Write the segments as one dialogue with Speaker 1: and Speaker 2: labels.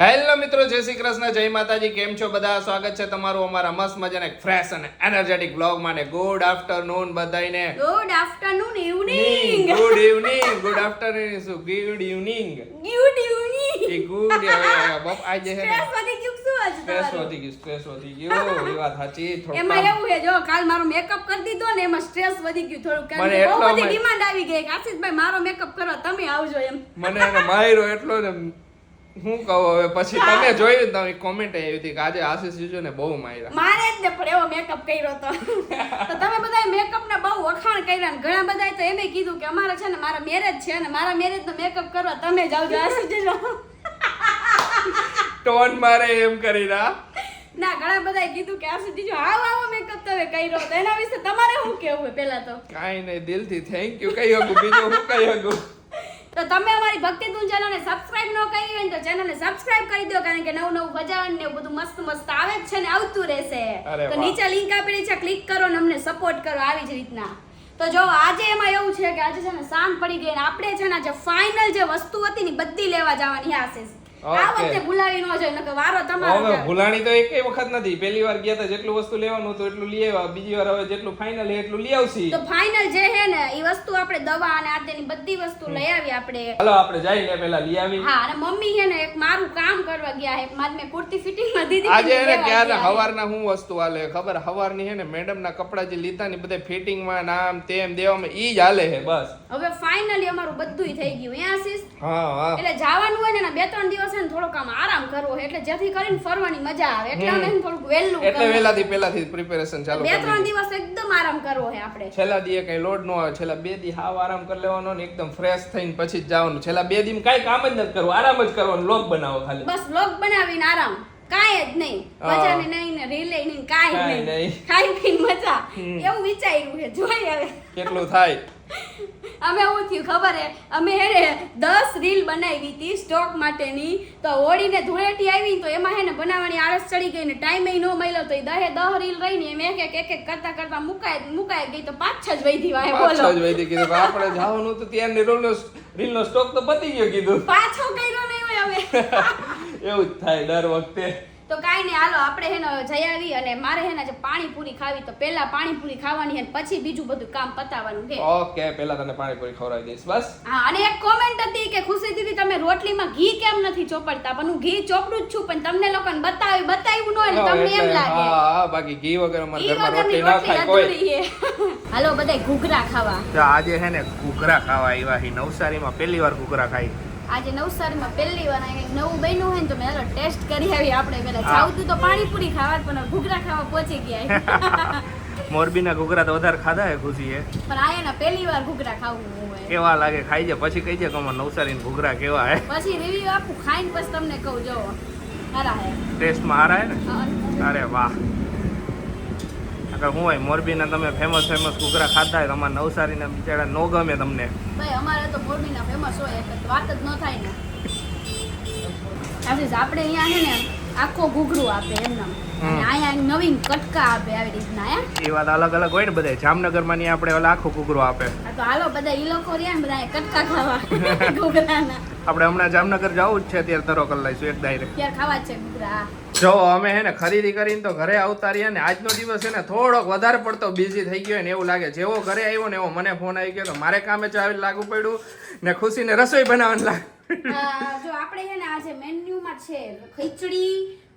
Speaker 1: Hello મિત્રો જય શ્રી કૃષ્ણ જય માતાજી કેમ છો બધા? સ્વાગત છે તમારું અમારા મસ્ત મજાને ફ્રેશ અને એનર્જેટિક બ્લોગમાં ને ગુડ આફ્ટરનૂન બધાને
Speaker 2: good afternoon evening
Speaker 1: good evening good afternoon શું? ગુડ ઇવનિંગ
Speaker 2: ગુડ ઇવનિંગ
Speaker 1: એ ગુડ બપ આજે છે ને.
Speaker 2: સ્ટ્રેસ વધી ગયું શું આજ
Speaker 1: સ્ટ્રેસ વધી ગયું સ્ટ્રેસ વધી ગયું. એ વાત સાચી થોડું
Speaker 2: એમાં એવું છે જો કાલ મારો મેકઅપ કરી દીધો ને એમાં સ્ટ્રેસ વધી ગયું થોડું કારણ
Speaker 1: મને
Speaker 2: કે બહુ બધી ડિમાન્ડ આવી ગઈ. કે આશિષભાઈ મારો મેકઅપ કરો તમે આવજો એમ.
Speaker 1: મને એને માર્યો એટલો ને હું કહું હવે પછી તમે જોયું તમે કોમેન્ટ આવી હતી કે આજે આશિષ જીજુ ને બહુ માર્યા.
Speaker 2: મારે જ ને પણ એવો મેકઅપ કર્યો તો. તો તમે બધા મેકઅપ ને બહુ વખાણ કર્યા ને ઘણા બધા તો એમે કીધું કે અમારે છે ને મારા મેરેજ છે ને મારા મેરેજ નો મેકઅપ કરવા તમે જ આવજો આશીષ
Speaker 1: ટોન મારે એમ કરી ના
Speaker 2: ના ઘણા બધા કીધું કે આશિષ જીજુ આવો આવો મેકઅપ તમે કર્યો તો. એના વિશે તમારે શું કેવું પહેલા તો?
Speaker 1: કાંઈ નહીં દિલથી થેન્ક યુ કહી હગું બીજું હું કહી હગું
Speaker 2: તો તમે અમારી ભક્તિ ચેનલને સબસ્ક્રાઇબ ન કરી હોય તો ચેનલને સબસ્ક્રાઇબ કરી દો કારણ કે નવું નવું ભજન ને બધું મસ્ત મસ્ત આવે જ છે ને આવતું રહેશે. તો નીચે લિંક આપેલી છે ક્લિક કરો ને અમને સપોર્ટ કરો આવી જ રીતના. તો જો આજે એમાં એવું છે કે આજે છે ને સાંજ પડી ગઈ ને આપણે છે ને આજે ફાઇનલ જે વસ્તુ હતી ને બધી લેવા જવાની આશીષ. આ વખતે ભૂલાવી ન જાય નકર વારો તમારો
Speaker 1: હવે ભૂલાણી તો એકેય વખત નથી. પહેલી વાર ગયા તા જેટલું વસ્તુ લેવાનું હતું એટલું લઈ આવ્યા. બીજી વાર હવે જેટલું ફાઇનલ એટલું લઈ આવશી.
Speaker 2: તો ફાઇનલ જે છે ને એ વસ્તુ આપણે દવા અને આદિની બધી વસ્તુ લઈ આવી આપણે.
Speaker 1: હાલો આપણે જઈને પેલા લઈ આવી
Speaker 2: હા અને મમ્મી છે ને એક મારું કામ કરવા ગયા છે મારી મેં કુર્તી ફિટિંગમાં દીધી
Speaker 1: આજે એને ક્યારે હવારના હું વસ્તુ હાલે ખબર? હવારની હે ને મેડમ ના કપડા જે લીધા ને બધા ફિટિંગમાં નામ તેમ દેવામાં ઈ જ હાલે હે બસ.
Speaker 2: હવે ફાઇનલી અમારું બધુંય થઈ ગયું. હે આશીષ
Speaker 1: હા હા.
Speaker 2: એટલે જવાનું હોય ને બે ત્રણ દિવસ છે ને થોડોક આમ આરામ કરવો એટલે જેથી કરીને ફરવાની મજા આવે. એટલે અમે થોડુંક વહેલું
Speaker 1: એટલે વહેલાથી પહેલાથી પ્રિપેરેશન ચાલુ
Speaker 2: બે ત્રણ દિવસ એકદમ આરામ કરવો છે આપણે.
Speaker 1: છેલ્લા દીએ કઈ લોડ નો આવે. છેલ્લા બે દી હાવ આરામ કરી લેવાનો ને એકદમ ફ્રેશ થઈને પછી જ જવાનું. છેલ્લા બે દી કઈ કામ જ નથી કરવું. આરામ જ કરવાનો. લોક બનાવો ખાલી.
Speaker 2: બસ લોક બનાવીને આરામ. કાંઈ જ નહીં.
Speaker 1: મજા
Speaker 2: મજાને નહીં ને રીલે નહીં કાંઈ નહીં. ખાઈ પીને મજા. એવું વિચાર્યું છે. જોઈએ હવે.
Speaker 1: કેટલું થાય?
Speaker 2: અમે હું થયું ખબર હે? અમે હેરે દસ રીલ બનાવી હતી સ્ટોક માટેની. તો હોળીને ધૂળેટી આવી તો એમાં હે ને બનાવવાની આળસ ચડી ગઈ ને ટાઈમે ન મળ્યો તો એ દહે દહ રીલ રહી ને એમ એક એક એક કરતા કરતા મુકાય મુકાય ગઈ તો પાંચ છ જ વૈધી
Speaker 1: પાછો
Speaker 2: બોલો.
Speaker 1: જ વૈધી કીધું આપણે જવાનું હતું ત્યારની રીલનો રીલનો સ્ટોક તો પતી ગયો કીધું.
Speaker 2: પાછો કર્યો નહીં હોય હવે.
Speaker 1: એવું જ થાય દર વખતે.
Speaker 2: તો કાંઈ નહીં હાલો આપણે હેને જઈ આવી અને મારે હેને આજે પાણીપુરી ખાવી તો પહેલા પાણીપુરી ખાવાની હે પછી બીજું બધું કામ પતાવવાનું છે
Speaker 1: ઓકે પહેલા તને પાણીપુરી ખવડાવી દઈશ બસ.
Speaker 2: હા અને એક કોમેન્ટ હતી કે ખુશી દીદી તમે રોટલીમાં ઘી કેમ નથી ચોપડતા? પણ હું ઘી ચોપડું જ છું પણ તમને લોકોને બતાવી બતાવ્યું ન હોય ને તમને એમ લાગે.
Speaker 1: હા હા, બાકી ઘી વગર અમાર ઘરમાં રોટલી ના ખાય કોઈ.
Speaker 2: હાલો બધાય ઘૂઘરા ખાવા.
Speaker 1: તો આજે હે ને ઘૂઘરા ખાવા આવ્યા હી નવસારીમાં પહેલી વાર ઘૂઘરા ખાઈ.
Speaker 2: આજે નવસારીમાં પહેલી વાર નવું બન્યું હોય ને તો મેં ટેસ્ટ કરી આવી આપણે પેલા. જાવતું તો પાણીપુરી ખાવા પણ ઘૂઘરા ખાવા પહોંચી ગયા
Speaker 1: મોરબીના ઘૂઘરા તો વધારે ખાધા હે ખુશીએ.
Speaker 2: પણ આયાના પહેલી વાર ઘૂઘરા ખાવું
Speaker 1: કેવા લાગે? ખાઈ જાય પછી કહી જાય કે નવસારી નવસારીના ઘૂઘરા કેવા હે
Speaker 2: પછી રિવ્યુ આપું ખાઈને પછી તમને કહું જો હરા હે.
Speaker 1: ટેસ્ટમાં હારા હે ને? અરે વાહ. આગળ હું હોય મોરબીના તમે ફેમસ ફેમસ ઘૂઘરા ખાતા હોય તમારા નવસારીના બિચારા નો ગમે તમને.
Speaker 2: ભાઈ અમારે તો મોરબીના ફેમસ હોય એટલે વાત જ ન થાય ને. આપણે અહીંયા છે ને આખો ઘૂઘરું આપે અહીંયા નવીન કટકા આપે આવી રીતના
Speaker 1: એ વાત અલગ અલગ હોય ને બધા જામનગરમાં ની આપણે ઓલા આખો ઘૂઘરો આપે.
Speaker 2: તો હાલો બધા ઈ લોકો રહ્યા ને બધા કટકા ખાવા. ઘૂઘરાના.
Speaker 1: આપણે હમણાં જામનગર જવું જ છે અત્યારે તરો કરી લઈશું એક ડાયરેક્ટ.
Speaker 2: ત્યારે ખાવા છે ઘૂઘરા
Speaker 1: જો અમે હે ને ખરીદી કરીને તો ઘરે આવતા રહ્યા ને આજનો દિવસ છે ને થોડોક વધારે પડતો બિઝી થઈ ગયો ને એવું લાગે. જેવો ઘરે આવ્યો ને એવો મને ફોન આવી ગયો તો મારે કામે ચાવી લાગુ પડ્યું ને ખુશીને રસોઈ બનાવવાનું લાગ
Speaker 2: જો આપણે હે ને આજે મેન્યુમાં છે ખીચડી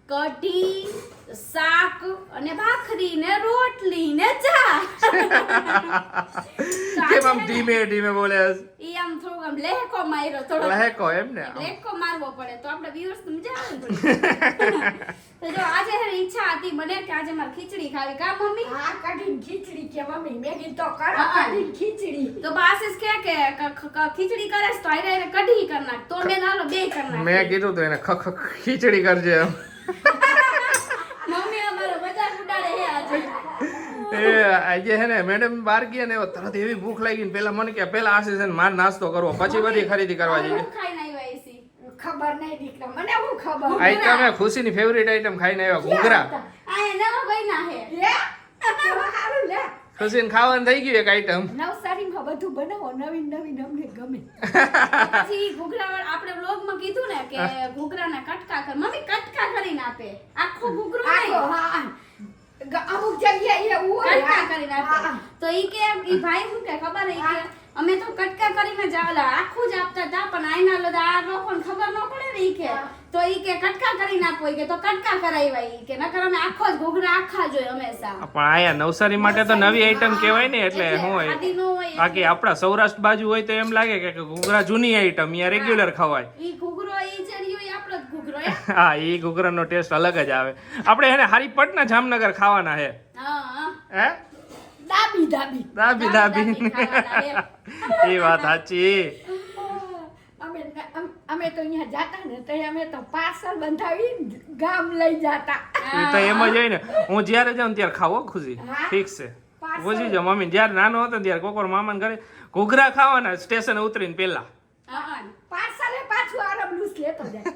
Speaker 2: કઢી શાક અને ભાખરી ને રોટલી ને ચા
Speaker 1: કેમ આમ ધીમે ધીમે બોલે?
Speaker 2: ઈ આમ થોડું આમ લહેકો માર્યો થોડો
Speaker 1: લહેકો એમ ને
Speaker 2: લહેકો મારવો પડે તો આપણે viewers સમજાવે ને તો જો આજે છે ઈચ્છા હતી મને કે આજે મારે ખીચડી ખાવી. કા મમ્મી?
Speaker 3: હા કઢી ખીચડી કે મમ્મી મેં કીધું તો કર કઢી ખીચડી.
Speaker 2: તો બાસીસ કે કે ખીચડી કરે તો આઈ કઢી કર નાખ તો મેં હાલો બે કર નાખ.
Speaker 1: મેં કીધું તો એને ખખ ખીચડી કરજે એમ.
Speaker 2: મમ્મી અમારો મજાક ઉડાડે હે આજે.
Speaker 1: એ આજે હે ને મેડમ બહાર ગયા ને તરત એવી ભૂખ લાગી ને પેલા મને કે પેલા આ season માર નાસ્તો કરવો. પછી બધી ખરીદી કરવા જઈએ.
Speaker 3: ખબર નહીં દીકરા મને હું ખબર?
Speaker 1: આઈટમ હે ખુશીની ફેવરિટ આઈટમ ખાઈને આવ્યા ઘૂઘરા.
Speaker 2: આ એના ભાઈ ના હે.
Speaker 3: લે હારું લે.
Speaker 1: ખુશીને ખાવાનું થઈ ગયું એક આઈટમ
Speaker 2: નવસારીમાં
Speaker 3: બધું બનાવો નવીન નવીન અમને ગમે.
Speaker 2: પછી ઘૂઘરા આપણે વ્લોગમાં કીધું ને કે ઘૂઘરાના કટકા કર મમ્મી કટકા કરીને આપે. આખું ઘૂઘરું
Speaker 3: આખો, હા. અમુક જગ્યાએ એવું
Speaker 2: કટકા. કરીને આપે. તો ઈ કે ઈ ભાઈ શું કે ખબર ઈ કે અમે તો કટકા કરીને જ આવેલા. આખું જ આપતા હતા પણ આઈના લોકો આ લોકોને ખબર ન પડે ને ઈ કે. તો ઈ કે કટકા કરીને આપો ઈ કે તો કટકા કરાવ્યા ઈ કે. નકર અમે આખો જ ઘૂઘરા આખા જોઈએ હંમેશા.
Speaker 1: પણ આયા નવસારી માટે તો નવી આઈટમ કહેવાય ને એટલે શું હોય બાકી આપણા સૌરાષ્ટ્ર બાજુ હોય તો એમ લાગે કે ઘોઘરા જૂની આઈટમ અહીંયા રેગ્યુલર ખવાય.
Speaker 2: ઈ ઘોઘરો ઈ જે રહ્યો આપણો ઘૂઘરો હા
Speaker 1: એ ઘૂઘરાનો ટેસ્ટ અલગ જ આવે. આપણે એને હારી પટના જામનગર ખાવાના હે
Speaker 2: હા. હા.
Speaker 1: હે?
Speaker 3: દાબી દાબી.
Speaker 1: દાબી દાબી એ વાત સાચી.
Speaker 3: અમે અમે તો અહીંયા જાતા ને તો અમે તો પાર્સલ બંધાવી ગામ લઈ જાતા.
Speaker 1: એ તો એમ જ હોય ને. હું જ્યારે જાઉં ત્યારે ખાવો ખુશી. ઠીક છે. ખુશી જો મમ્મી જ્યારે નાનો હતો ત્યારે કોકોર મામાને ઘરે ઘૂઘરા ખાવાના સ્ટેશન ઉતરીને
Speaker 2: હા.
Speaker 3: પાર્સલે પાછું આરબલુસ લેતો જાય.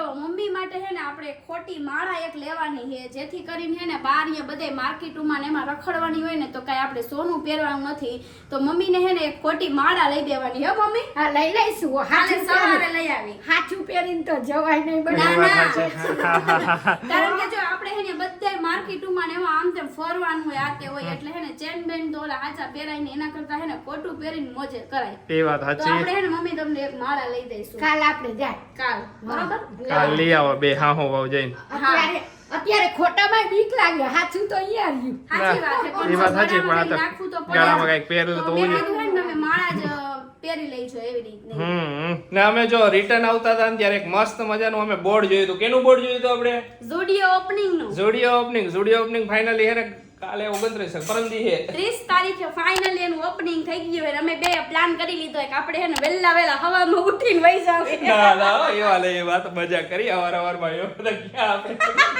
Speaker 2: જો મમ્મી માટે હે ને આપણે ખોટી માળા એક લેવાની છે જેથી કરીને હે ને બાર એ બધે માર્કેટમાં ને એમાં રખડવાની હોય ને તો કઈ આપણે સોનું પહેરવાનું નથી. તો મમ્મીને હે ને એક ખોટી માળા લઈ દેવાની. હે મમ્મી?
Speaker 3: હા લઈ લઈશું. હાલે
Speaker 2: સવારે લઈ આવી.
Speaker 3: હાચું પહેરીને તો જવાય નહીં બધા.
Speaker 2: કારણ કે જો આપણે હે ને બધાય માર્કેટોમાં ને એવા આમ તેમ ફરવાનું હોય આ તે હોય એટલે હે ને ચેન બેન તો ઓલા આચા પહેરાય ને એના કરતા હે ને ખોટું પહેરીને મોજે કરાય.
Speaker 1: એ વાત સાચી.
Speaker 3: તો
Speaker 2: આપણે હે ને મમ્મી તમને એક માળા લઈ દઈશું.
Speaker 3: કાલ આપણે જાય.
Speaker 2: કાલ. બરોબર?
Speaker 1: કાલ લઈ આવો બે હા હો વાવ જઈને.
Speaker 3: અત્યારે અત્યારે ખોટામાં બીક લાગે. હાચું તો અહીંયા રહ્યું.
Speaker 2: સાચી વાત છે પણ
Speaker 1: એ વાત સાચી પણ આ તો
Speaker 2: કંઈક નાખવું તો પડે.
Speaker 1: ગળામાં કંઈક પહેરેલું તો
Speaker 2: મેં
Speaker 1: ઓલું.
Speaker 2: કીધું હે ને તમે માળા જ પહેરી લેજો એવી રીતની.
Speaker 1: હમ ને અમે જો રિટર્ન આવતા હતા ત્યારે એક મસ્ત મજાનું અમે બોર્ડ જોયું હતું. કેનું બોર્ડ જોયું હતું આપણે?
Speaker 2: Zudio ઓપનિંગનું.
Speaker 1: Zudio opening Zudio opening finally હે ને કાલે ઓગણત્રીસ પરમદી હે
Speaker 2: 30 તારીખે ફાઇનલી એનું ઓપનિંગ થઈ ગયું હોય અમે બે પ્લાન કરી લીધો કે આપણે હે ને વહેલા વહેલા હવામાં ઉઠીને વહી જાવ.
Speaker 1: ના ના એવા લે એ વાત મજા કરી. અવાર અવારમાં એવા બધા ક્યાં આપણે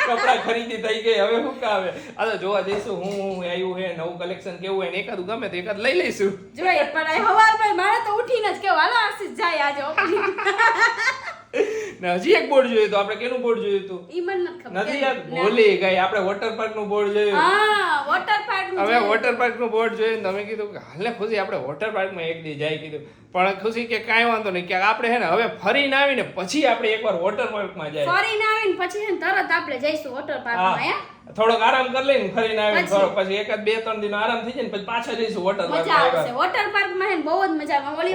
Speaker 1: કપડા ખરીદી થઈ ગઈ હવે શું કાવે? આ તો જોવા જઈશું હું હું આવ્યું હે નવું કલેક્શન કેવું હે ને એકાદું ગમે તો એકાદ લઈ લઈશું.
Speaker 2: જોઈએ પણ હવારમાં મારે તો ઉઠીને જ કેવું હાલો આશીષ જાય આજે ઓપનિંગ
Speaker 1: ને હજી એક બોર્ડ જોયું આપણે કેનું બોર્ડ જોયું હતું?
Speaker 2: ઈ મને નથી ખબર.
Speaker 1: નથી યાદ ભૂલી ગઈ આપણે વોટર પાર્કનું બોર્ડ જોયું.
Speaker 2: હા વોટર પાર્કનું
Speaker 1: હવે વોટર પાર્કનું બોર્ડ જોયું તમે કીધું કે હાલે ખુશી આપણે વોટર પાર્કમાં એક દી જાય કીધું. પણ ખુશી કે કાંઈ વાંધો નહીં કે આપણે હે ને હવે ફરીને આવીને પછી આપણે એકવાર વોટર પાર્કમાં જાય.
Speaker 2: ફરીને આવીને પછી છે ને તરત આપણે જઈશું વોટર પાર્કમાં હે.
Speaker 1: થોડોક આરામ કરી લઈને ફરીને આવીને
Speaker 2: પછી?
Speaker 1: થોડોક પછી એકાદ બે ત્રણ દિન આરામ થઈ જાય ને પછી પાછા જઈશું વોટર
Speaker 2: મજા આવશે. વોટર પાર્કમાં હે બહુ જ મજા આવે. ઓલી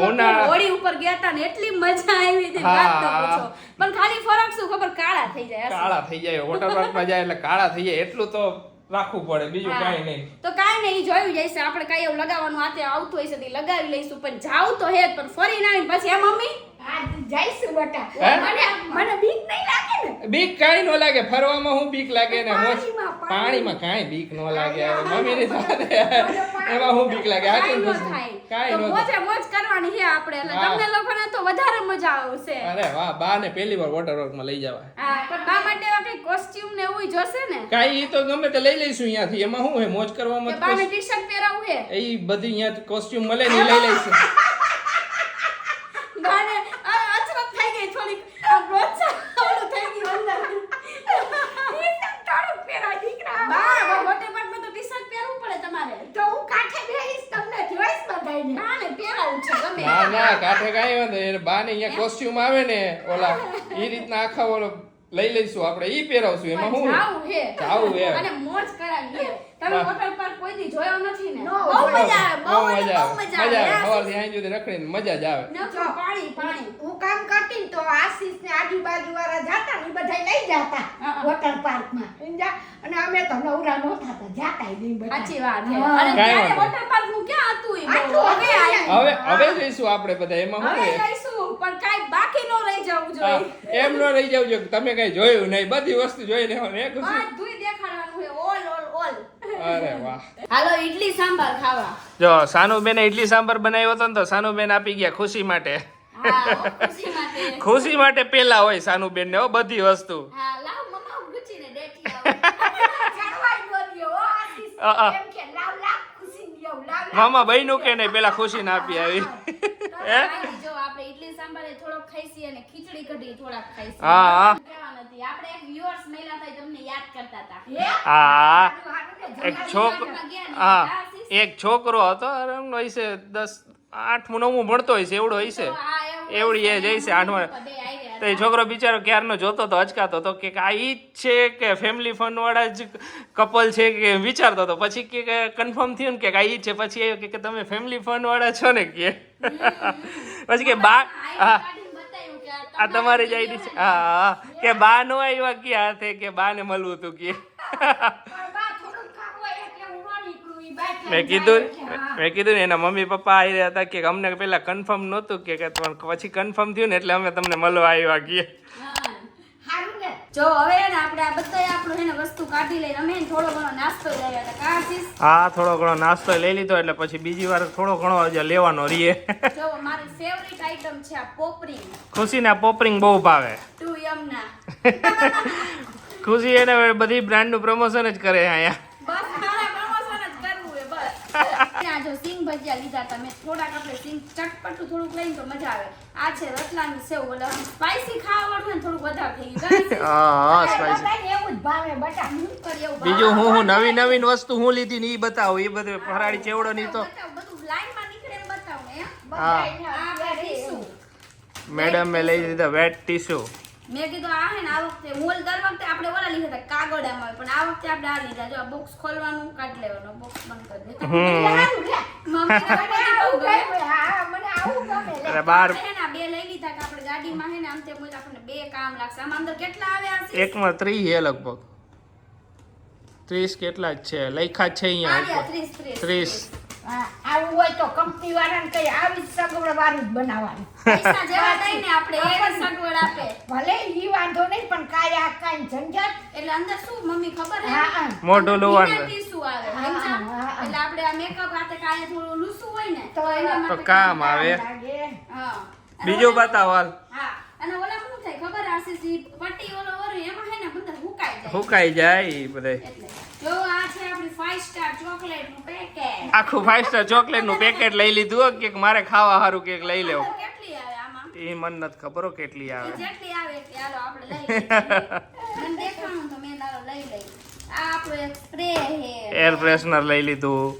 Speaker 2: હોળી ઉપર ગયા હતા ને એટલી મજા આવી હતી વાત તો પૂછો. પણ ખાલી ફરક શું? ખબર? કાળા થઈ જાય
Speaker 1: કાળા થઈ જાય વોટર પાર્કમાં જાય એટલે કાળા થઈ જાય એટલું તો રાખવું પડે બીજું. કાંઈ નહીં.
Speaker 2: તો કાંઈ નહીં જોયું જઈશે આપણે કાંઈ એવું લગાવવાનું આતે આવતું હશે તે લગાવી લઈશું પણ જાવ તો હે જ પણ ફરી ના પછી એમ મમ્મી?
Speaker 3: હા જઈશું બટા. મને મને બીક નહીં લાગે ને
Speaker 1: બીક કાંઈ ન લાગે. ફરવામાં હું બીક લાગે ને
Speaker 3: પાણીમાં,
Speaker 1: કાંઈ બીક ન લાગે.
Speaker 3: હા,
Speaker 1: મમ્મીની સાથે એમાં હું બીક લાગે. આ
Speaker 2: કાંઈ ન
Speaker 1: કાંઈ ન
Speaker 2: મોજે મોજ કરવાની છે આપણે. એટલે તમને લોકોને તો વધારે મજા આવશે.
Speaker 1: અરે વાહ બા ને પહેલી વાર વોટર વર્કમાં લઈ જવા
Speaker 2: હા પણ બા માટે એવા કઈ કોસ્ટ્યુમ ને એવું જોશે ને?
Speaker 1: કાંઈ ઈ તો ગમે તે લઈ લઈશું અહીંયાથી. એમાં શું હે મોજ
Speaker 2: કરવામાં
Speaker 1: કરવામાં
Speaker 2: બાને ટી શર્ટ પહેરાવું હે?
Speaker 1: એ બધી અહીંયા કોસ્ટ્યુમ મળે ને લઈ લઈશું
Speaker 2: બાને આ અચરજ થઈ ગઈ થોડીક આ લોચા ઓલું થઈ ગયું અંદર
Speaker 3: થોડુંક પહેરાય દીકરા
Speaker 2: બા મોટે ભાગમાં તો ટી શર્ટ પહેરવું પડે તમારે
Speaker 3: તો હું કાંઠે બેહીશ તમને જોઈશ બધાયને
Speaker 2: બાને પહેરાવું છે ગમે
Speaker 1: ના ના કાંઠે કાંઈ વાંધો નહીં. બા ને અહીંયા કોસ્ટ્યુમ આવે ને ઓલા એ રીતના આખા ઓલો લઈ લઈશું આપણે ઈ પહેરાવશું એમાં
Speaker 2: હું?
Speaker 1: આવું
Speaker 2: જાવું હે.
Speaker 1: જાવું હે.
Speaker 2: અને મોજ કરાવી હે. તમે વોટર પાર્ક કોઈ દી જોયો નથી ને? બહુ મજા આવે
Speaker 1: બહુ
Speaker 2: બહુ
Speaker 1: મજા આવે.
Speaker 2: મજા
Speaker 1: મજા આવે.
Speaker 2: આવે.
Speaker 1: સવારથી અહીં સુધી રખડીને મજા જ આવે.
Speaker 2: નકરું પાણી પાણી.
Speaker 3: હું કામ કરતી ને તો આશીષ ને આજુબાજુ વાળા જાતા ને બધા લઈ જતા વોટર પાર્કમાં અને અમે તો નવરા નહોતા તો જાતા નહીં બધા
Speaker 2: સાચી વાત છે. અને ત્યારે વોટર પાર્કનું ક્યાં હતું હવે
Speaker 1: હવે હવે જઈશું આપણે બધા એમાં શું
Speaker 2: હવે જઈશું પણ કાઈ બાકી ન રહી જવું જોઈએ.
Speaker 1: એમ ન રહી જાવ જો તમે કઈ જોયું નહીં બધી વસ્તુ જોઈ લેવાની ખુશી
Speaker 2: દેખાડવાનું છે ઓલ
Speaker 1: અરે વાહ.
Speaker 2: હાલો ઈડલી સાંભાર ખાવા.
Speaker 1: જો સાનુબેને ઈડલી સાંભાર બનાવ્યો હતો ને તો સાનુબેન આપી ગયા ખુશી માટે.
Speaker 2: ખુશી માટે.
Speaker 1: પેલા હોય સાનુબેન ને બધી વસ્તુ.
Speaker 3: ન ખુશી.
Speaker 1: મામા બહેન કે નહીં? પેલા ખુશીને આપી આવી. હે?
Speaker 2: જો આપણે ઈડલી સાંભાર થોડોક ખાઈશી અને ખીચડી કઢી થોડાક ખાઈશી.
Speaker 1: હા, હા.
Speaker 2: આપણે એક viewers મળ્યા હતા તમને યાદ કરતા હતા.
Speaker 3: હા?
Speaker 1: એક
Speaker 3: જમાડી
Speaker 1: છોક-
Speaker 2: માં ગયા ને,
Speaker 1: હા. એક છોકરો હતો એમનો હશે દસ આઠમું નવમું ભણતો હશે એવડો હશે. એવડી એજ હશે આઠમા. તો એ છોકરો બિચારો ક્યારનો જોતો તો અચકાતો હતો કે આ ઈ જ છે કે ફેમિલી ફન વાળા જ કપલ છે કે વિચારતો હતો. પછી કે કન્ફર્મ થયું ને કે આ ઈ જ છે પછી એ કે કે તમે ફેમિલી ફન વાળા છો ને કે. પછી કે બા હા. આ તમારી જ આઈડી છે? હા કે બા નો આવ્યા કે હાથે કે બા ને મળવું હતું કે મેં કીધું. મેં કીધું ને એના મમ્મી પપ્પા આવી રહ્યા હતા કે અમને પેલા કન્ફર્મ નહોતું કે પણ પછી કન્ફર્મ થયું ને એટલે અમે તમને મળવા આવ્યા કે
Speaker 3: હારું ને.
Speaker 2: જો હવે ને આપણે આ બધા આપણું છે વસ્તુ કાઢી લઈને અમે થોડો ઘણો નાસ્તો લઈ આવ્યા હતા. કા
Speaker 1: હા થોડો ઘણો નાસ્તો લઈ લીધો એટલે પછી બીજી વાર થોડો ઘણો હજી લેવાનો રહીએ.
Speaker 2: જો મારી ફેવરિટ આઈટમ છે આ પોપરી.
Speaker 1: ખુશીના પોપરિંગ બહુ ભાવે.
Speaker 2: ટુ યમના
Speaker 1: ખુશી એને બધી બ્રાન્ડનું પ્રમોશન જ કરે અહીંયા.
Speaker 2: બસ મારે પ્રમોશન જ કરવું છે બસ આ જો સિંગ ભજીયા લીધા તમે થોડાક આપણે સિંગ ચટપટું થોડુંક લઈને તો મજા આવે. આ છે રતલાની સેવ એટલે સ્પાઈસી ખાવાનું ને થોડુંક વધારે થઈ ગયું.
Speaker 1: હા હા સ્પાઈસી
Speaker 3: એવું જ ભાવે બટા.
Speaker 2: હું કરી એવું
Speaker 1: બીજું હું હું નવી નવીન વસ્તુ હું લીધી ને એ બતાવો એ બધું ફરાળી ચેવડો ની તો
Speaker 2: બધું લાઈનમાં નીકળે એમ બતાવું એમ
Speaker 3: હા?
Speaker 2: મેડમ.
Speaker 1: મેડમે લઈ લીધા વેટ ટીશ્યુ
Speaker 2: મેં કીધું આ હે ને આ વખતે મોલ દર વખતે આપણે ઓલા લીધા હતા કાગડામાં પણ આ વખતે આપણે આ લીધા. જો બોક્સ ખોલવાનું કાઢ લેવાનું બોક્સ બંધ કરી દેતા બે લઈ લીધા કે ગાડીમાં હે આમ તે મુજબ આપણને બે કામ લાગશે. આમાં અંદર કેટલા આવ્યા છે?
Speaker 1: એકમાં હે લગભગ. 30 કેટલા છે? લખ્યા છે અહીંયા
Speaker 2: ત્રીસ.
Speaker 3: આવું હોય તો કંપની વાળાને કઈ આવી સગવડ વાળી જ બનાવવાનું.
Speaker 2: પૈસા જેવા દઈ ને આપણે એવી સગવડ આપે.
Speaker 3: ભલે ઈ વાંધો નહીં પણ કાય આ કાંઈ ઝંઝટ.
Speaker 2: એટલે અંદર શું મમ્મી ખબર હે.
Speaker 1: મોઢું લુવાનું.
Speaker 2: વિના આવે. એટલે આપણે આ મેકઅપ હાથે કાય થોડું લૂસું હોય ને
Speaker 3: તો
Speaker 2: એના માટે
Speaker 1: કામ આવે.
Speaker 2: હા.
Speaker 1: બીજો બતાવ હાલ.
Speaker 2: હા અને ઓલા શું થાય ખબર? આશીષ પટ્ટી ઓલો ઓરી એમાં હે ને અંદર હુકાઈ જાય.
Speaker 1: હુકાઈ જાય બધે.
Speaker 2: એટલે
Speaker 1: આખું ફાઈવ સ્ટાર ચોકલેટનું પેકેટ લઈ લીધું કે મારે ખાવા સારું કેક લઈ લેવું. એ મને નથી ખબર કેટલી આવે. એર ફ્રેશનર લઈ લીધું.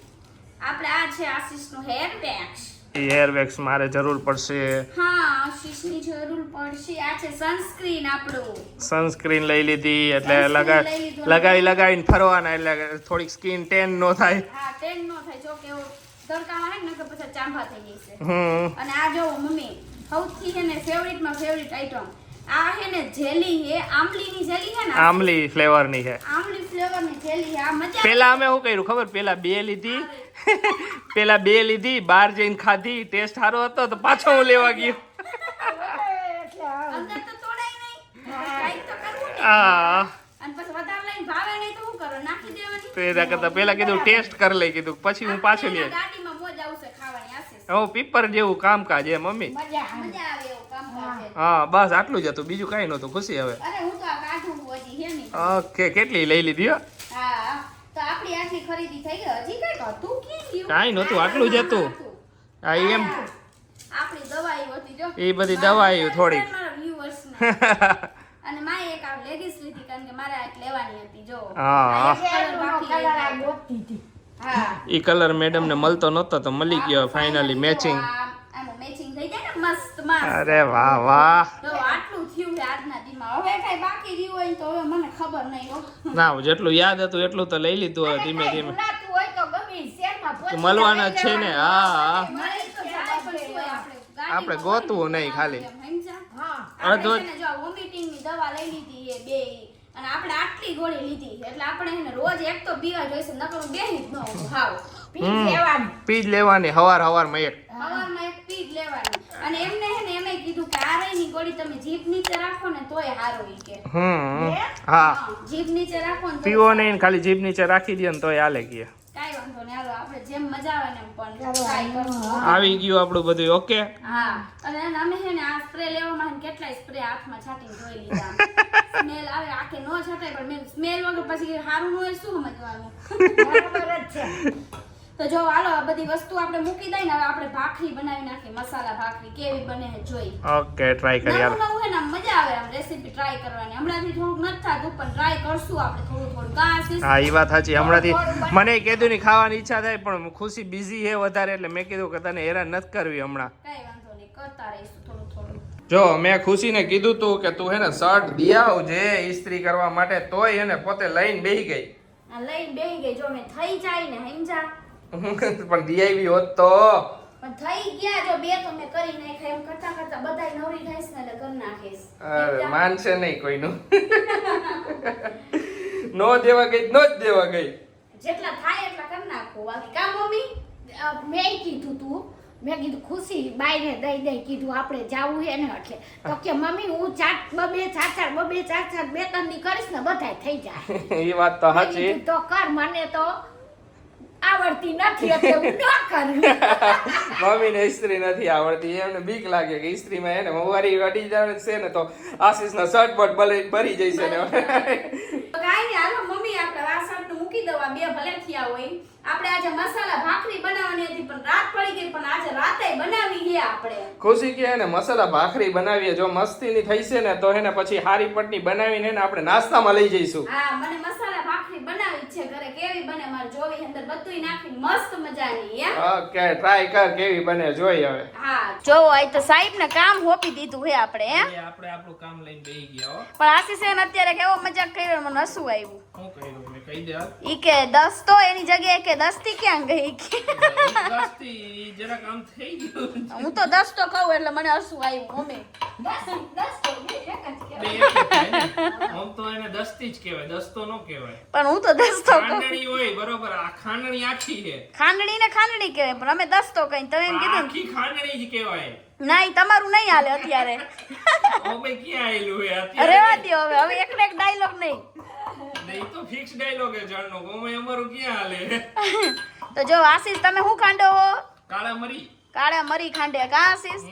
Speaker 2: આપણે આ છે આશીષનું હેર પેક્સ
Speaker 1: એ હેર વેક્સ મારે જરૂર પડશે.
Speaker 2: હા આશીષની જરૂર પડશે. આ છે સનસ્ક્રીન આપણું.
Speaker 1: સનસ્ક્રીન લઈ લીધી એટલે
Speaker 2: લગાવી
Speaker 1: લગાવી લગાવીને ફરવાના એટલે થોડીક સ્કિન ટેન નો થાય.
Speaker 2: હા ટેન નો થાય. જો કે તડકામાં હે ને નકર પછી ચાંભા થઈ જશે.
Speaker 1: હમ.
Speaker 2: અને આ જો મમ્મી સૌથી છે ને ફેવરિટમાં ફેવરિટ આઈટમ આ હે ને જેલી હે આમલીની જેલી હે ને
Speaker 1: આમલી ફ્લેવરની છે
Speaker 2: આમલી ફ્લેવરની જેલી હે આ મજા
Speaker 1: પેલા અમે શું કર્યું ખબર? પેલા બે લીધી. પેલા બે લીધી બહાર જઈને ખાધી ટેસ્ટ સારો હતો તો પાછો હું લેવા ગયો.
Speaker 3: એટલે
Speaker 2: તો તોડાય નહીં. કાંઈક તો કરવું ને.
Speaker 1: આ
Speaker 2: અને પછી વધારે લઈને ભાવે નહીં તો શું કરો? નાખી દેવાની.
Speaker 1: તો એના કરતા પેલા કીધું ટેસ્ટ કરી લઈ કીધું. પછી હું પાછું લઈ
Speaker 2: એના ગાડીમાં મોજ આવશે
Speaker 1: હવે પીપર જેવું કામકાજ એ મમ્મી?
Speaker 3: આવે.
Speaker 2: આવે એવું
Speaker 1: હા બસ આટલું જ હતું. બીજું કઈ નહોતું. ખુશી હવે.
Speaker 2: અરે હું તો આ કાઢું હજી હે નહીં?
Speaker 1: ઓકે કેટલી લઈ લીધી હો?
Speaker 2: હા તો આપણી આટલી ખરીદી થઈ ગઈ. હજી કઈ હતું
Speaker 1: કાંઈ નહોતું, આટલું જ હતું. હા એમ.
Speaker 2: આપણી દવાઈ હતી જો.
Speaker 1: એ બધી દવાઈઓ થોડીક.
Speaker 2: મારા viewers અને માએ એક આ લીધી કારણ કે મારે લેવાની હતી જો.
Speaker 1: હા. એ કલર મેડમ ને મળતો નહોતો તો મળી ગયો ફાઇનલી મેચિંગ અરે વાહ વાહ.
Speaker 2: તો આટલું થયું છે આજના દીમાં હવે કઈ બાકી રહ્યું હોય તો હવે મને ખબર નહીં હો.
Speaker 1: ના જેટલું યાદ હતું એટલું તો લઈ લીધું ધીમે ધીમે. મળવાના છે ને હા હા.
Speaker 2: આપણે
Speaker 1: ગોતવું નહીં ખાલી. અડધો-
Speaker 2: છે ને જો vomiting ની દવા લઈ લીધી બે. અને આપણે આટલી ગોળી લીધી એટલે આપણે એને રોજ એક તો પીવા જોઈશે નકર બેહી જ ન ઊંઘું હાવ.
Speaker 3: પી લેવાની.
Speaker 1: પી લેવાની હવાર હવારમાં એક.
Speaker 2: સવારમાં એક પી જ લેવાની. અને એમને હે ને એમે કીધું કે આ ની ગોળી તમે જીભ નીચે રાખો ને તોય હારો ઈ કે.
Speaker 1: હમ
Speaker 3: હા?
Speaker 2: જીભ નીચે રાખો ને
Speaker 1: પીવો નહીં ખાલી જીભ નીચે રાખી દે ને તોય હાલે ગયા.
Speaker 2: કાંઈ હાલો આપણે જેમ મજા આવે ને એમ પણ ટ્રાય કરશું.
Speaker 1: આવી ગયું આપણું બધું ઓકે
Speaker 2: હા અને અમે છે ને આ સ્પ્રે લેવામાં ને કેટલાય સ્પ્રે હાથમાં છાટીને જોઈ લીધા. સ્મેલ આવે આખે નો છાટાય પણ મેં સ્મેલ વગર પછી સારું નું હોય શું સમજવાનું?
Speaker 3: બરાબર જ છે.
Speaker 2: તો જો હાલો આ બધી વસ્તુ આપણે મૂકી દઈએ ને હવે આપણે ભાખરી બનાવી નાખીએ મસાલા ભાખરી કેવી બને છે જોઈ
Speaker 1: ઓકે ટ્રાય કરી
Speaker 2: નવું
Speaker 1: હાલો
Speaker 2: નવું હે ને મજા આવે આમ રેસીપી ટ્રાય કરવાની. હમણાંથી થોડુંક નથી થાતું પણ ટ્રાય કરશું આપણે થોડું થોડું. કાસ
Speaker 1: હા એ વાત સાચી. હમણાંથી મને કીધું ની ખાવાની ઈચ્છા થાય પણ ખુશી બિઝી છે વધારે એટલે મેં કીધું કે તને હેરાન નથી કરવી હમણાં.
Speaker 2: કઈ વાંધો નહીં કરતા રહીશું થોડું થોડું.
Speaker 1: જો મેં ખુશીને કીધું તું કે તું હે ને શર્ટ દિયાવ જે ઇસ્ત્રી કરવા માટે તોય એને પોતે લઈને બેહી ગઈ.
Speaker 2: લઈને બેહી ગઈ. જો મેં થઈ જાય ને સમજા
Speaker 1: પણ દિયાવી હોત તો.
Speaker 2: પણ થઈ ગયા જો બે તો મેં કરી નાખ્યા. એમ કરતા કરતા બધાય નવરી થઈશ ને એટલે કરી નાખીશ.
Speaker 1: અરે, માનશે નહીં કોઈનું. નો દેવા ગઈ નો જ દેવા ગઈ.
Speaker 2: જેટલા થાય એટલા કરી નાખો. બાકી કા મમ્મી?
Speaker 3: મેં કીધું તું મેં કીધું ખુશી બાઈને દઈ દઈ કીધું આપણે જાવું છે ને એટલે. તો કે મમ્મી હું ચાર બબે ચાર ચાર બબે ચાર ચાર બે ત્રણની કરીશ ને બધાય થઈ જાય.
Speaker 1: એ વાત તો સાચી.
Speaker 3: તો કર મને તો આવડતી નથી એટલે હું ન કરું.
Speaker 1: મમ્મીને ઇસ્ત્રી નથી આવડતી. એમને બીક લાગે કે ઇસ્ત્રીમાં એને મોવારી અડી જાય છે ને તો આશીષના શર્ટ બટ ભલે ભરી જશે ને.
Speaker 2: કાઈ કાંઈ હાલો મમ્મી આપણે વાસણ મૂકી દવા બે ભલે થયા હોય. આપણે આજે મસાલા ભાખરી બનાવવાની હતી પણ રાત પડી ગઈ પણ આજે રાતે બનાવી ગયા આપણે.
Speaker 1: ખુશી કે એને મસાલા ભાખરી બનાવીએ જો મસ્તીની થઈ છે ને તો એને પછી હારી પટની બનાવીને આપણે નાસ્તામાં લઈ જઈશું.
Speaker 2: હા મને મસાલા છે ઘરે કેવી બને મારે જોવી અંદર બધું નાખી મસ્ત મજાની
Speaker 1: ઓકે ટ્રાય કર કેવી બને જોઈ હવે.
Speaker 2: હા જો આ તો સાહેબ ને કામ હોપી દીધું હે આપણે હે?
Speaker 1: આપણે આપણું કામ લઈને બેહી ગયા
Speaker 2: પણ આશીષ અત્યારે કેવો મજાક કર્યો મને હસવું આવ્યું.
Speaker 1: દે
Speaker 2: ઈ કે 10 તો એની જગ્યાએ કે 10 થી ક્યાં ગઈ કે?
Speaker 1: જરાક આમ થઈ ગયું.
Speaker 2: હું તો 10 તો કહું એટલે મને હસવું આવ્યું મમ્મી.
Speaker 3: 10 10 તો એક જ કહેવાય.
Speaker 4: હું તો એને દસ્તી જ કહેવાય દસ્તો નો કહેવાય.
Speaker 2: પણ હું તો દસ તો
Speaker 4: ખાંડણી હોય બરોબર આ ખાંડણી આખી છે.
Speaker 2: ખાંડણી ને ખાંડણી કહેવાય પણ અમે 10 તો કઈ તમે એમ કીધું
Speaker 4: આખી ખાંડણી જ કહેવાય.
Speaker 2: નહીં તમારું નહીં હાલે અત્યારે.
Speaker 4: ઓ ભાઈ ક્યાં આયેલું હે
Speaker 2: રેવા
Speaker 4: અત્યારે
Speaker 2: હવે હવે એક એક ડાયલોગ નહીં.
Speaker 4: નહીં તો ફિક્સ ડાયલોગ છે જણનો ગમે અમારું ક્યાં હાલે?
Speaker 2: તો જો આશીષ તમે શું ખાંડો હો?
Speaker 4: કાળા મરી.
Speaker 2: કાળા મરી ખાંડે. કા આશીષ?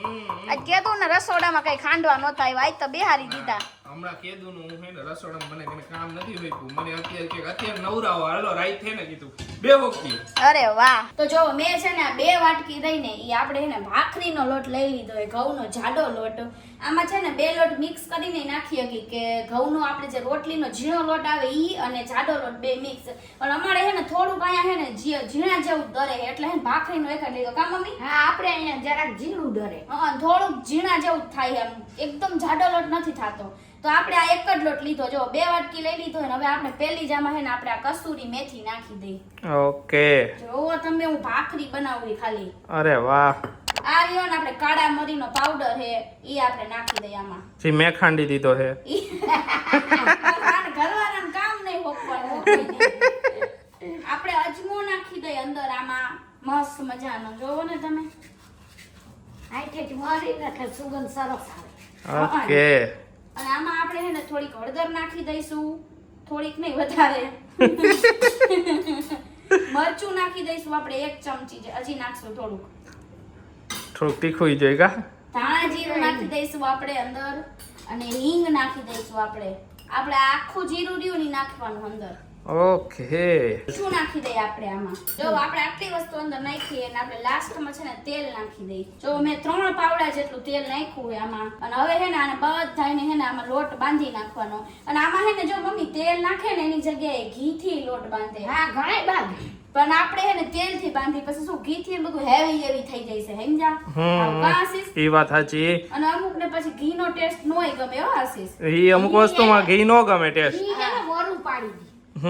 Speaker 2: આજ કીધું ને રસોડામાં કઈ ખાંડવા નહોતા આવ્યા. આજ તો બિહારી દીધા.
Speaker 4: હમણાં કીધું ને હું હે ને રસોડામાં મને કને કામ નથી હોઈતું મને અત્યારે કે અત્યારે નવરાવો. હાલો રાઈ થે ને કીધું. બે વખતી.
Speaker 2: અરે વાહ. તો જો મેં છે ને બે વાટકી રહીને એ આપણે છે ને ભાખરીનો લોટ લઈ લીધો એ ઘઉંનો જાડો લોટ. આમાં છે ને બે લોટ મિક્સ કરીને નાખી હકી કે ઘઉંનો આપણે જે રોટલીનો ઝીણો લોટ આવે ઈ અને જાડો લોટ બે મિક્સ પણ અમારે છે ને થોડુંક અહીંયા છે ને ઝીણા જેવું દરે એટલે હે ને ભાખરીનો એક લઈ લીધો. કા મમ્મી?
Speaker 3: હા આપણે અહીંયા જરાક ઝીણું ડરે
Speaker 2: હા થોડુંક ઝીણા જેવું થાય એમ. એકદમ જાડો લોટ નથી થતો. તો આપણે આ એક જ લોટ લીધો. જો બે વાટકી લઈ લીધો અને હવે આપણે પહેલી જામાં હે ને આપણે આ કસૂરી મેથી નાખી દઈ
Speaker 1: ઓકે.
Speaker 2: જોવો તમે હું ભાખરી બનાવવી ખાલી.
Speaker 1: અરે વાહ.
Speaker 2: આ રહ્યો ને આપણે કાળા મરીનો પાવડર હે ઈ આપણે નાખી દઈએ આમાં.
Speaker 1: જી મેં ખાંડી દીધો
Speaker 2: હે ઘરવાળાને કામ નહીં હોપવાનું, આપણે અજમો નાખી દઈએ અંદર આમાં. મસ્ત મજાનો. જોવો ને તમે.
Speaker 3: આઠેથી મરી નાખે સુગંધ સરસ આવે.
Speaker 1: ઓકે
Speaker 2: અને આમાં આપણે છે ને થોડીક હળદર નાખી દઈશું. થોડીક નહીં વધારે. મરચું નાખી દઈશું આપણે એક ચમચી હજી નાખશું થોડુંક.
Speaker 1: થોડુંક તીખું જોઈએ કા?
Speaker 2: ધાણા જીરું નાખી દઈશું આપણે અંદર અને હિંગ નાખી દઈશું આપણે. આપણે આખું જીરું રહ્યું નાખવાનું અંદર.
Speaker 1: ઓકે.
Speaker 2: શું નાખી દઈએ આપણે આમાં? જો આપણે આટલી વસ્તુ અંદર નાખીએ અને આપણે લાસ્ટમાં છે ને તેલ નાખી દઈએ. જો મેં ત્રણ પાવડા જેટલું તેલ નાખ્યું હોય આમાં. અને હવે હે ને આને બધાને હે ને આમાં લોટ બાંધી નાખવાનો. અને આમાં હે ને જો મમ્મી તેલ નાખે ને એની જગ્યાએ ઘીથી લોટ બાંધે.
Speaker 3: હા ઘણા બાદ
Speaker 2: પણ આપણે હે ને તેલથી બાંધી પછી શું ઘીથી બધું હેવી હેવી થઈ જાય છે સમજા આશીષ?
Speaker 1: એ વાત સાચી.
Speaker 2: અને અમુક ને પછી ઘી નો ટેસ્ટ નોય ગમે હો આશીષ.
Speaker 1: એ અમુક વસ્તુમાં ઘી નો ગમે ટેસ્ટ
Speaker 3: ઘી ને વરું પાડી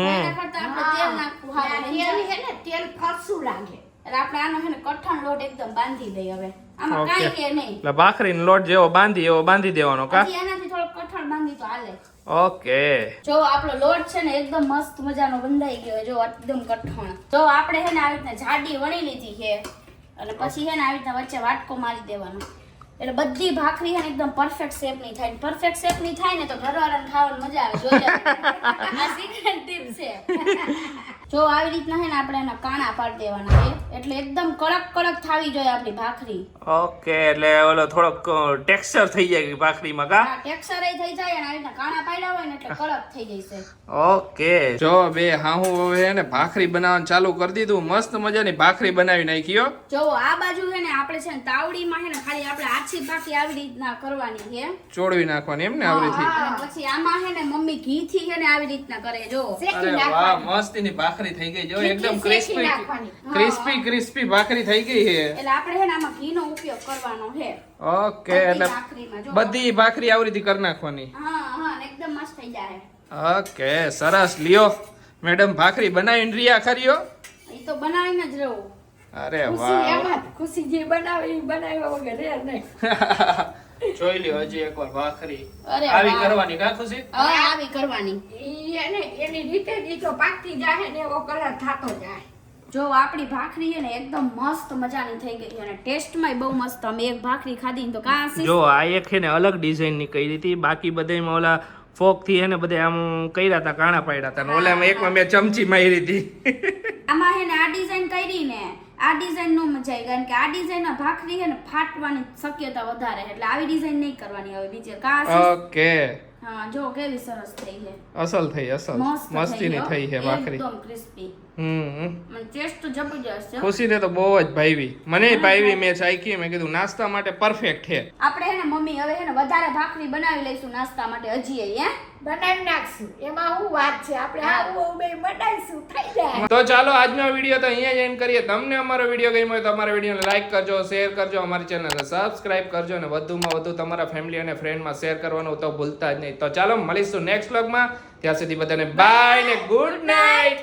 Speaker 2: એના કરતાં આપણે તેલ નાખવું હારું
Speaker 3: તેલ
Speaker 2: સમજ્યા?
Speaker 3: ને તેલ ખરસું લાગે.
Speaker 2: એટલે આપણે આનો છે ને કઠણ લોટ એકદમ બાંધી દઈએ હવે. આમાં
Speaker 1: ઓકે.
Speaker 2: કાંઈ કે નહીં.
Speaker 1: એટલે ભાખરીનો લોટ જેવો બાંધી એવો બાંધી દેવાનો કા?
Speaker 2: હજી એનાથી થોડો કઠણ બાંધી તો હાલે.
Speaker 1: ઓકે.
Speaker 2: જો આપણો લોટ છે ને એકદમ મસ્ત મજાનો બંધાઈ ગયો જો એકદમ કઠણ. જો આપણે હે ને આવી રીતના જાડી વણી લીધી છે અને પછી હે ને આવી રીતના વચ્ચે વાટકો મારી દેવાનો. એટલે બધી ભાખરી છે એકદમ પરફેક્ટ શેપની થાય. પરફેક્ટ શેપની થાય ને તો ઘરવાળાને ખાવાની મજા આવે જોજે આ સિક્રેટ ટીપ છે. જો આવી રીતના હે ને આપણે એના કાણા પાડી દેવાના છે એટલે એકદમ કડક કડક થાવી જોઈએ આપણી ભાખરી.
Speaker 1: ઓકે એટલે ઓલો થોડોક ટેક્સચર થઈ જાય ભાખરીમાં કા?
Speaker 2: ટેક્સચર થઈ જાય અને આવી રીતના કાણા પાડ્યા હોય ને એટલે કડક થઈ જશે
Speaker 1: ઓકે. જો બે હાહુ હવે હે ને ભાખરી બનાવવાનું ચાલુ કરી દીધું મસ્ત મજાની ભાખરી બનાવી નાખી હો.
Speaker 2: જો આ બાજુ છે ને આપણે છે ને તાવડીમાં છે ને ખાલી આપણે આછી ભાખરી આવી રીતના કરવાની છે
Speaker 1: ચોળવી નાખવાની એમ ને
Speaker 2: અને પછી આમાં છે ને મમ્મી ઘી થી છે ને આવી રીતના કરે જો.
Speaker 1: અરે વાહ મસ્તીની ભાખરી થઈ ગઈ. જો એકદમ ક્રિસ્પી ક્રિસ્પી ક્રિસ્પી ભાખરી થઈ ગઈ છે.
Speaker 2: એટલે આપણે હે ને આમાં ઘીનો ઉપયોગ કરવાનો છે.
Speaker 1: ઓકે એટલે બધી ભાખરી આવી રીતે કરી નાખવાની.
Speaker 2: હા હા એકદમ મસ્ત થઈ જાય.
Speaker 1: ઓકે સરસ. લ્યો મેડમ ભાખરી બનાવીને રિયા ખરીઓ?
Speaker 2: એ તો બનાવીને જ રહું.
Speaker 1: અરે વાહ.
Speaker 3: ખુશી જે બનાવે એ બનાવ્યા વગર રે નહીં.
Speaker 1: જોઈ લ્યો હજી એકવાર ભાખરી
Speaker 2: અરે
Speaker 1: આવી કરવાની કા ખુશી
Speaker 2: હા આવી કરવાની.
Speaker 3: એને એની રીતે જ પાકતી જાય ને એવો કલર થતો જાય
Speaker 2: જો આપણી ભાખરી છે ને એકદમ મસ્ત મજાની થઈ ગઈ અને ટેસ્ટમાંય બહુ મસ્ત. અમે એક ભાખરી ખાધી તો કાં?
Speaker 1: જો આ એક છે ને અલગ ડિઝાઇનની કરી હતી. બાકી બધામાં ઓલા ફોકથી એને બધે આમ કર્યા હતા કાણા પાડ્યા હતા. ને ઓલામાં એકમાં મેં ચમચી મારી હતી.
Speaker 2: આમાં હે ને આ ડિઝાઇન કરી ને આ ડિઝાઇન નો મજા આવી કારણ કે આ ડિઝાઇન ભાખરી છે ને ફાટવાની શક્યતા વધારે એટલે આવી ડિઝાઇન નહીં કરવાની હવે બીજે કાસ
Speaker 1: ઓકે.
Speaker 2: હા જો કેવી સરસ થઈ છે.
Speaker 1: અસલ થઈ અસલ.
Speaker 2: મસ્તી
Speaker 1: મસ્તીની થઈ છે ભાખરી.
Speaker 2: એકદમ ક્રિસ્પી
Speaker 1: હમ.
Speaker 2: મને તો
Speaker 1: ખુશીને તો બહુ જ ભાઈવી. મને ભાઈવી મેં ચાખી મેં કીધું નાસ્તા માટે પરફેક્ટ છે.
Speaker 2: આપણે હે ને મમ્મી હવે હે ને વધારે ભાખરી બનાવી લઈશું નાસ્તા માટે હજી હે?
Speaker 3: બનાવી નાખશું. એમાં હું વાત છે? આપણે આવું બે બનાવીશું. થઈ જાય.
Speaker 1: તો ચાલો આજનો વિડિયો તો અહીંયા જ એન્ડ કરીએ. તમને અમારો વીડિયો ગમ્યો હોય તો અમારા વિડિયોને લાઈક કરજો શેર કરજો અમારી ચેનલને સબસ્ક્રાઇબ કરજો અને વધુમાં વધુ તમારા ફેમિલી અને ફ્રેન્ડમાં શેર કરવાનું તો ભૂલતા જ નહીં. તો ચાલો મળીશું નેક્સ્ટ વ્લોગમાં ત્યાં સુધી બધાને બાય ને ગુડ નાઇટ